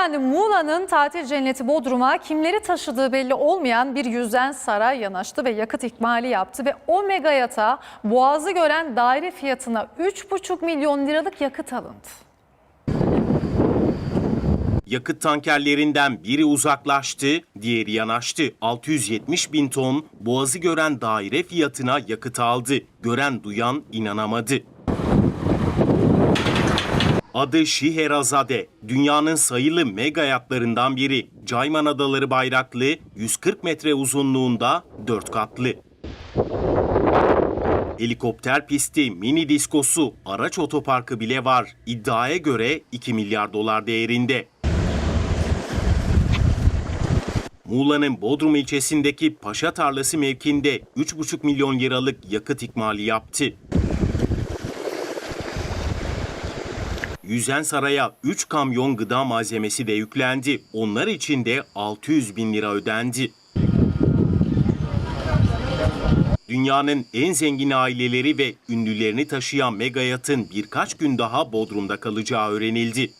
Efendim Muğla'nın tatil cenneti Bodrum'a kimleri taşıdığı belli olmayan bir yüzden saray yanaştı ve yakıt ikmali yaptı ve o mega yata boğazı gören daire fiyatına 3,5 milyon liralık yakıt alındı. Yakıt tankerlerinden biri uzaklaştı, diğeri yanaştı. 670 bin ton boğazı gören daire fiyatına yakıt aldı. Gören duyan inanamadı. Adı Şiherazade. Dünyanın sayılı mega yatlarından biri. Cayman Adaları bayraklı, 140 metre uzunluğunda 4 katlı. Helikopter pisti, mini diskosu, araç otoparkı bile var. İddiaya göre 2 milyar dolar değerinde. Muğla'nın Bodrum ilçesindeki Paşa Tarlası mevkinde 3,5 milyon liralık yakıt ikmali yaptı. Yüzen Saray'a 3 kamyon gıda malzemesi de yüklendi. Onlar için de 600 bin lira ödendi. Dünyanın en zengin aileleri ve ünlülerini taşıyan mega yatın birkaç gün daha Bodrum'da kalacağı öğrenildi.